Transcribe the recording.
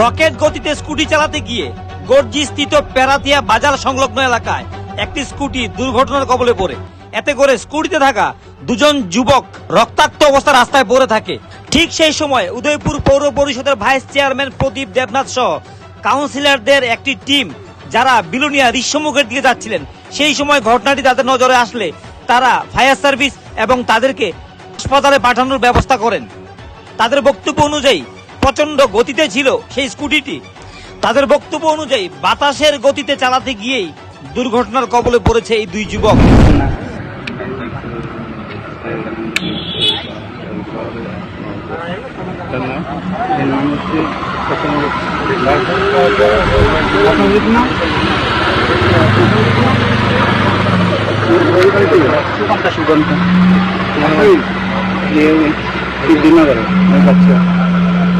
Rocket গতিতে scooty চালাতে গিয়ে গর্জি স্থিত প্যারাতিয়া বাজার সংলগ্ন এলাকায় একটি স্কুটি দুর্ঘটনার কবলে পড়ে। এতে করে স্কুটিতে থাকা দুজন যুবক রক্তাক্ত অবস্থা রাস্তায় পড়ে থাকে। ঠিক সেই সময় উদয়পুর পৌর পরিষদের ভাইস চেয়ারম্যান প্রদীপ দেবনাথ সহ কাউন্সিলরদের একটি টিম যারা বিলোনিয়া ঋষ্যমুখের দিকে যাচ্ছিলেন, সেই সময় ঘটনাটি তাদের নজরে আসলে তারা ফায়ার সার্ভিস এবং তাদেরকে হাসপাতালে পাঠানোর ব্যবস্থা করেন। তাদের বক্তব্য অনুযায়ী প্রচণ্ড গতিতে ছিল সেই স্কুটিটি। তাদের বক্তব্য অনুযায়ী বাতাসের গতিতে চালাতে গিয়েই দুর্ঘটনার কবলে পড়েছে এই দুই যুবক। করে